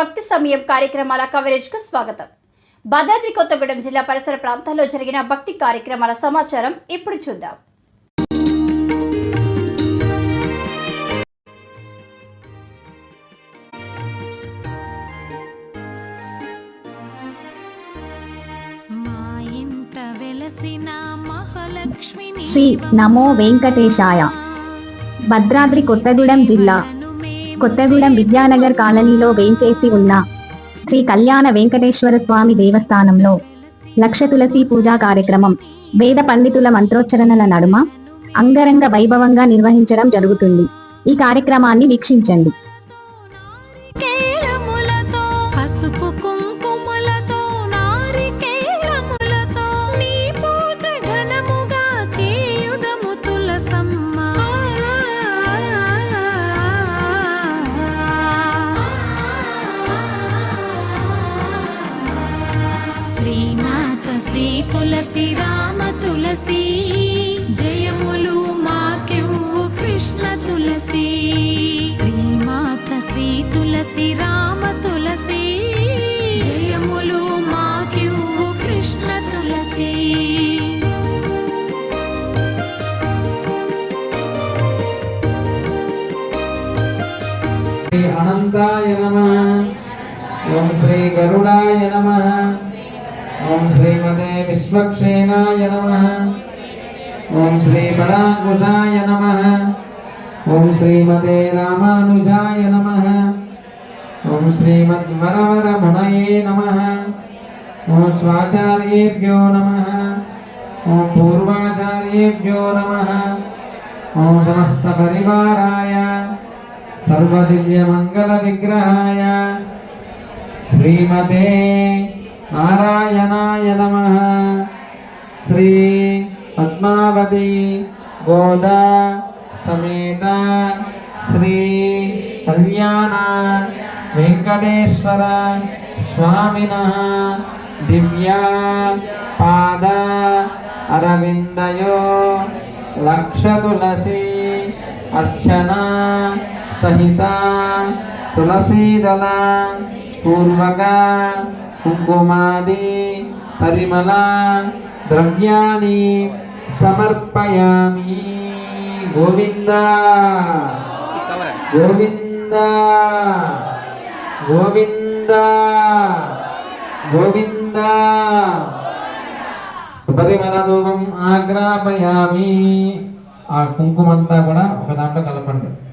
భక్తి సమయం కార్యక్రమాల కవరేజ్కు స్వాగతం. భద్రాద్రి కొత్తగూడెం జిల్లా పరిసర ప్రాంతాల్లో జరిగిన భక్తి కార్యక్రమాల సమాచారం ఇప్పుడు చూద్దాం. శ్రీ నమో వెంకటేశాయ. భద్రాద్రి కొత్తగూడెం జిల్లా కొత్తగూడెం విద్యానగర్ కాలనీలో వేంచేసి ఉన్న శ్రీ కళ్యాణ వెంకటేశ్వర స్వామి దేవస్థానంలో లక్ష తులసి పూజా కార్యక్రమం వేద పండితుల మంత్రోచ్చరణల నడుమ అంగరంగ వైభవంగా నిర్వహించడం జరుగుతుంది. ఈ కార్యక్రమాన్ని వీక్షించండి. తులసి జయములు మాకెవ్వు కృష్ణ తులసి. శ్రీమాత శ్రీ తులసి రామ తులసి జయములు మాకెవ్వు కృష్ణ తులసి. అనంతాయ నమ. ఓం శ్రీ గరుడాయ నమ. ఓం శ్రీమతే విశ్వక్షేనాయ నమ ఓం శ్రీ పరాంకుశాయ నమ ఓం శ్రీమతే రామానుజాయ నమ ఓం శ్రీమద్వరవరమునయే నమ ఓం స్వాచార్యేభ్యో నమ ఓం పూర్వాచార్యేభ్యో నమ ఓం సమస్త పరివారాయ సర్వదివ్యమంగళ విగ్రహాయ శ్రీమతే నారాయణాయ నమ. శ్రీ పద్మావతి గోదా సమేత శ్రీ కళ్యాణ వెంకటేశ్వర స్వామిన దివ్య పాద అరవిందయో లక్ష తులసి అర్చన సహిత తులసీదళ పూర్వగా కుంకుమాది పరిమళ ద్రవ్యాన్ని సమర్పయామి. గోవింద గోవింద గోవింద గోవింద. పరిమళ ధూపం ఆగ్రాపయామి. ఆ కుంకుమంతా కూడా ఒక దాంట్లో కలపండి.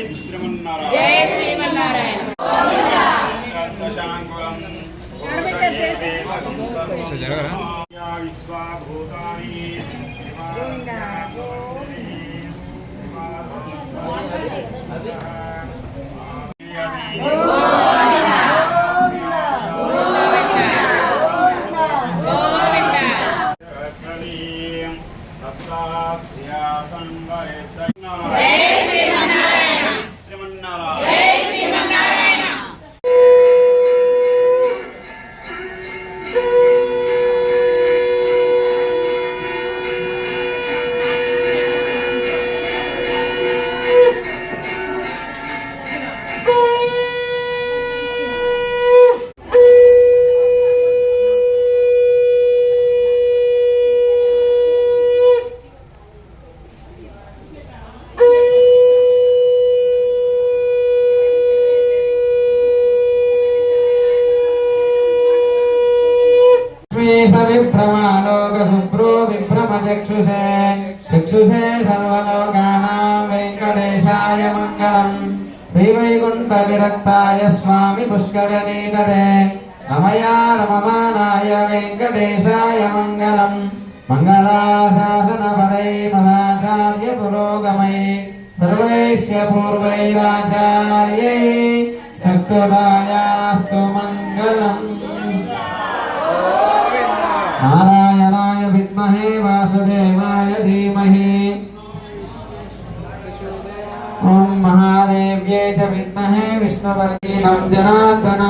జై శ్రీమన్నారాయణ. విభ్రమాలోక శుభ్రో విభ్రమ చక్షుషే చక్షుషే సర్వలోకానాం వెంకటేశాయ మంగళం శ్రీవైకుంఠ విరక్తాయ స్వామి పుష్కరణీతటే రమయా రమమానాయ వెంకటేశాయ మంగళం మంగళాశాసన మంగళాశాసనపరై మదాచార్య పురోగమై సర్వైశ్చ పూర్వైరాచార్యై సత్వదాయాస్తు మంగళం नारायणाय विद्महे वासुदेवाय धीमहि। ॐ महादेव्यै च विद्महे विष्णुवर्गीणं जनार्दन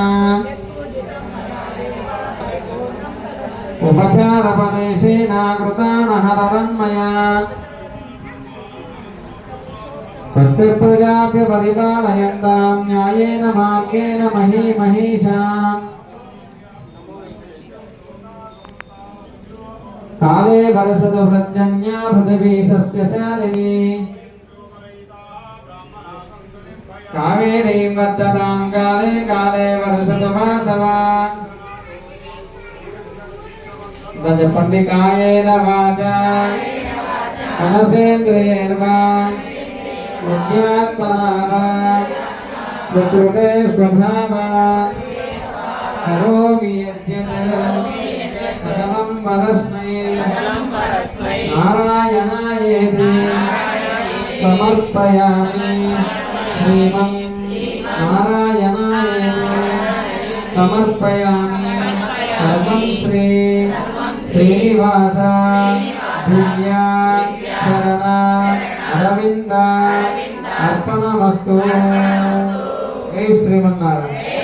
स्वस्ति प्रजाप्य परिपालयन्तां न्यायेन मही काले भरसतु व्रजन्या पृथिवी सस्यशालिनी कावेरीं वर्धतां काले काले भरसतु वासवा गजपल्लिकायेन वाचा मनसेन्द्रियेण वा बुद्धिमात्मना वा प्रकृते स्वभावा करोमि यद्यत् सकलं परस्मै नारायणायेति समर्पयामि श्रीमं नारायणायेति समर्पयामि सर्वं श्री श्रीनिवास दिव्या शरणा अरविन्द अर्पणमस्तु श्रीमन्नारायण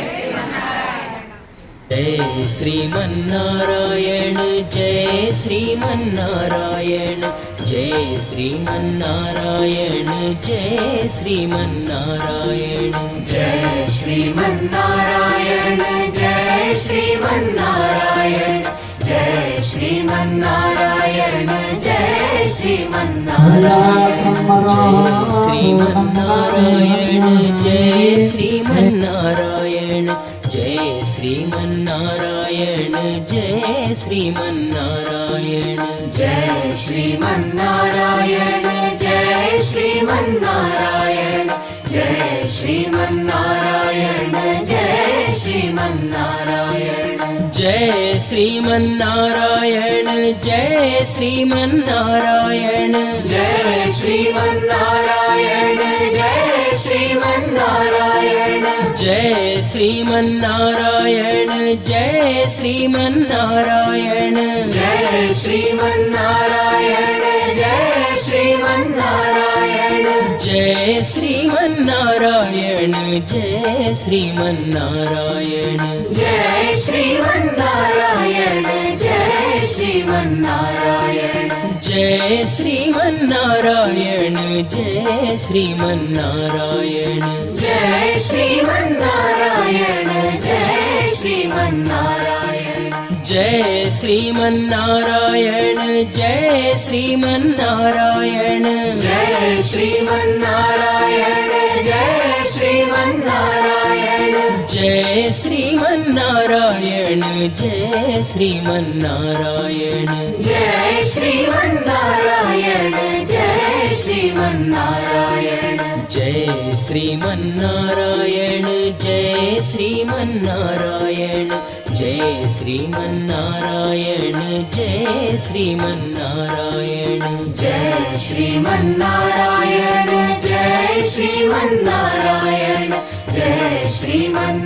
जय श्रीमन्नारायण जय श्रीमन्नारायण जय श्रीमन्नारायण जय श्रीमन्नारायण जय श्रीमन्नारायण जय श्रीमन्नारायण जय श्रीमन्नारायण जय श्रीमन्नारायण जय श्रीमन्नारायण जय श्रीमन्नारायण जय श्रीमन्नारायण जय श्रीमन्नारायण जय श्रीमन्नारायण जय श्रीमन्नारायण जय श्रीमन्नारायण जय श्रीमन्नारायण जय श्रीमन्नारायण जय श्रीमन्नारायण जय श्रीमन्नारायण जय श्रीमन्नारायण जय श्रीमन्नारायण जय श्रीमन्नारायण। जय श्रीमन्नारायण जय श्रीमन्नारायण। जय श्रीमन्नारायण जय श्रीमन्नारायण। जय श्रीमन्नारायण जय श्रीमन्नारायण जय श्रीमन्नारायण जय श्रीमन्नारायण जय श्रीमन्नारायण जय श्रीमन्नारायण जय श्रीमन्नारायण जय श्रीमन्नारायण जय श्रीमन्नारायण जय श्रीमन्नारायण जय श्रीमन्नारायण जय श्रीमन्नारायण जय श्रीमन्नारायण श्रीमन्नारायण जय श्रीमन्नारायण जय श्रीमन्नारायण जय श्रीमन्नारायण। जय श्रीमन्नारायण जय श्रीमन्नारायण जय श्रीमन्नारायण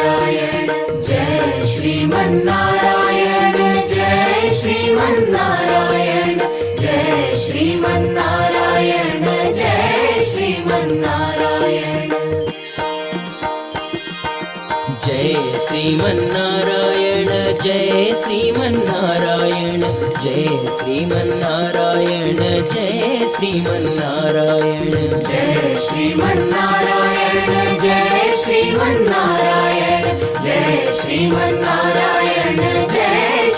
जय श्रीमन्नारायण जय श्रीमन्नारायण जय श्रीमन्नारायण जय श्रीमन्नारायण। जय श्रीमन्नारायण जय श्रीमन्नारायण जय श्रीमन्नारायण जय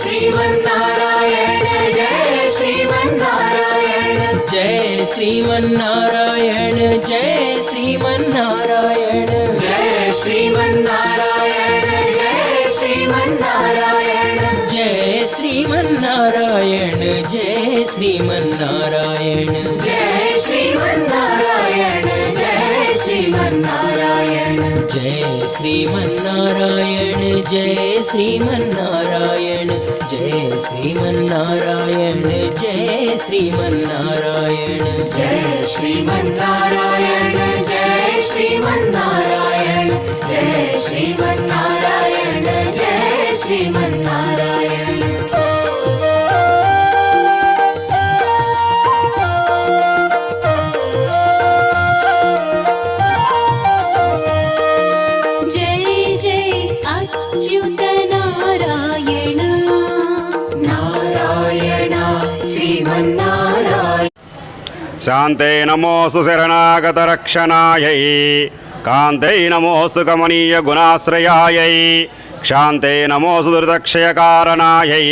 श्रीमन्नारायण जय श्रीमन्नारायण। जय श्रीमन्नारायण जय श्रीमन्नारायण। जय श्रीमन्नारायण जय श्रीमन्नारायण। जय श्रीमन्नारायण जय श्रीमन्नारायण। जय श्रीमन्नारायण जय श्रीमन्नारायण जय श्रीमन्नारायण जय श्रीमन्नारायण जय श्रीमन्नारायण जय श्रीमन्नारायण। जय श्रीमन्नारायण जय श्रीमन्नारायण जय श्रीमन्नारायण जय श्रीमन्नारायण శాంతే నమోస్తు శరణాగతరక్షణాయై. కాంతై నమోస్తు కమనీయ గుణాశ్రయాయై. క్షాంతే నమోసు దురితక్షయకారణాయై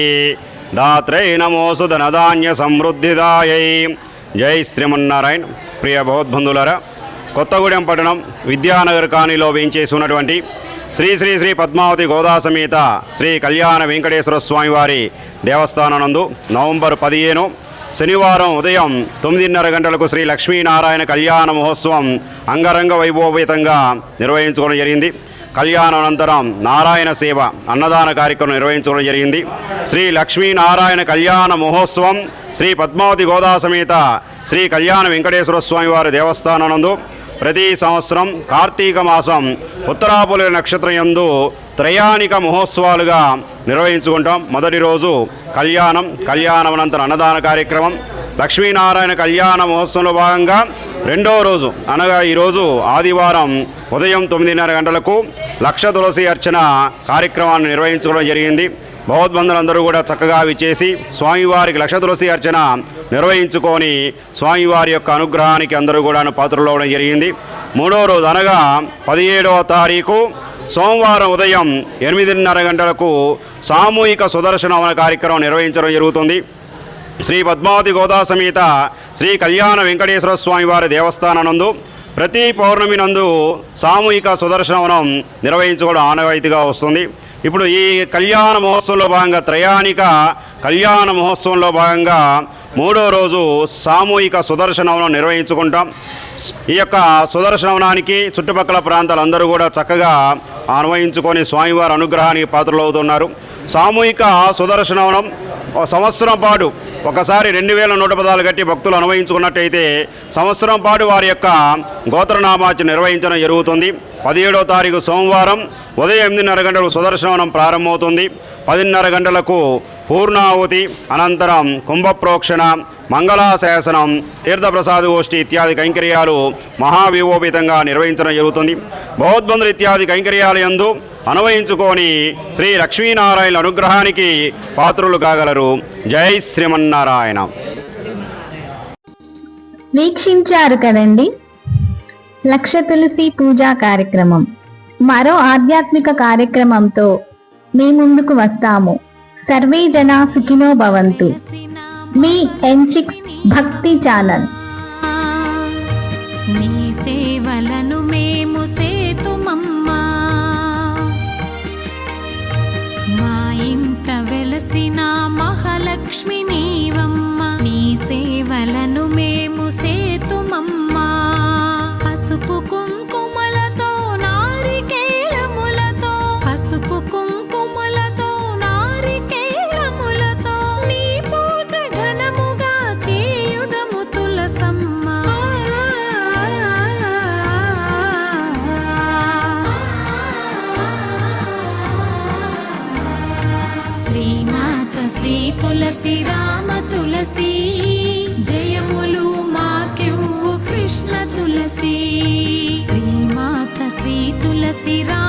దాత్రై నమోసు ధనధాన్య సమృద్ధిదాయై. జై శ్రీమన్నారాయణ. ప్రియ భగవద్బంధులరా కొత్తగూడెం పట్టణం విద్యానగర్ కాణిలో వేయించేసి ఉన్నటువంటి శ్రీ శ్రీ శ్రీ పద్మావతి గోదా సమేత శ్రీ కళ్యాణ వెంకటేశ్వర స్వామివారి దేవస్థానం నందు నవంబర్ పదిహేను శనివారం ఉదయం తొమ్మిదిన్నర గంటలకు శ్రీ లక్ష్మీనారాయణ కళ్యాణ మహోత్సవం అంగరంగ వైభవపేతంగా నిర్వహించుకోవడం జరిగింది. కళ్యాణం అనంతరం నారాయణ సేవ అన్నదాన కార్యక్రమం నిర్వహించుకోవడం జరిగింది. శ్రీ లక్ష్మీనారాయణ కళ్యాణ మహోత్సవం శ్రీ పద్మావతి గోదా సమేత శ్రీ కళ్యాణ వెంకటేశ్వర స్వామివారి దేవస్థానం నందు ప్రతి సంవత్సరం కార్తీక మాసం ఉత్తరాపుల నక్షత్రం ఎందు త్రయాణిక మహోత్సవాలుగా నిర్వహించుకుంటాం. మొదటి రోజు కళ్యాణం కళ్యాణం అనంతరం అన్నదాన కార్యక్రమం లక్ష్మీనారాయణ కళ్యాణ మహోత్సవంలో భాగంగా రెండో రోజు అనగా ఈరోజు ఆదివారం ఉదయం తొమ్మిదిన్నర గంటలకు లక్ష తులసి అర్చన కార్యక్రమాన్ని నిర్వహించుకోవడం జరిగింది. భగవద్బంధులందరూ కూడా చక్కగా విచేసి స్వామివారికి లక్ష తులసి అర్చన నిర్వహించుకొని స్వామివారి యొక్క అనుగ్రహానికి అందరూ కూడా పాత్రలు అవడం జరిగింది. మూడో రోజు అనగా పదిహేడవ తారీఖు సోమవారం ఉదయం ఎనిమిదిన్నర గంటలకు సామూహిక సుదర్శన కార్యక్రమం నిర్వహించడం జరుగుతుంది. శ్రీ పద్మావతి గోదా సమేత శ్రీ కళ్యాణ వెంకటేశ్వర స్వామివారి దేవస్థానం నందు ప్రతి పౌర్ణమి నందు సామూహిక సుదర్శనవనం నిర్వహించుకోవడం ఆనవాయితీగా వస్తుంది. ఇప్పుడు ఈ కళ్యాణ మహోత్సవంలో భాగంగా త్రయాణిక కళ్యాణ మహోత్సవంలో భాగంగా మూడో రోజు సామూహిక సుదర్శనవనం నిర్వహించుకుంటాం. ఈ యొక్క సుదర్శనవనానికి చుట్టుపక్కల ప్రాంతాలందరూ కూడా చక్కగా అన్వయించుకొని స్వామివారి అనుగ్రహానికి పాత్రలు అవుతున్నారు సామూహిక సుదర్శనవనం సంవత్సరం పాటు ఒకసారి రెండు వేల నూట పదాలు కట్టి భక్తులు అనువయించుకున్నట్టయితే సంవత్సరం పాటు వారి యొక్క గోత్రనామాచి నిర్వహించడం జరుగుతుంది. పదిహేడో తారీఖు సోమవారం ఉదయం ఎనిమిదిన్నర గంటలకు సుదర్శనం ప్రారంభమవుతుంది. పదిన్నర గంటలకు పూర్ణాహుతి అనంతరం కుంభప్రోక్షణ మంగళాశాసనం తీర్థప్రసాద గోష్ఠి ఇత్యాది కైంకర్యాలు మహావివోపితంగా నిర్వహించడం జరుగుతుంది. భగవద్బంధులు ఇత్యాది కైంకర్యాలయందు యందు శ్రీ లక్ష్మీనారాయణ అనుగ్రహానికి పాత్రులు కాగలరు. జై శ్రీమన్నారాయణ. వీక్షించారు కదండి? లక్ష తులసి పూజా కార్యక్రమం. మరో ఆధ్యాత్మిక కార్యక్రమంతో మీ ముందుకు వస్తాము. సర్వే జన సుఖినో భవంతు. మీ ఎన్ సిక్స్ భక్తి ఛానల్. నీ సేవలను మహాలక్ష్మి నీవమ్మ. నీ సేవలను మేము సేతుమమ్మా. పసుపు కుంకు తులసి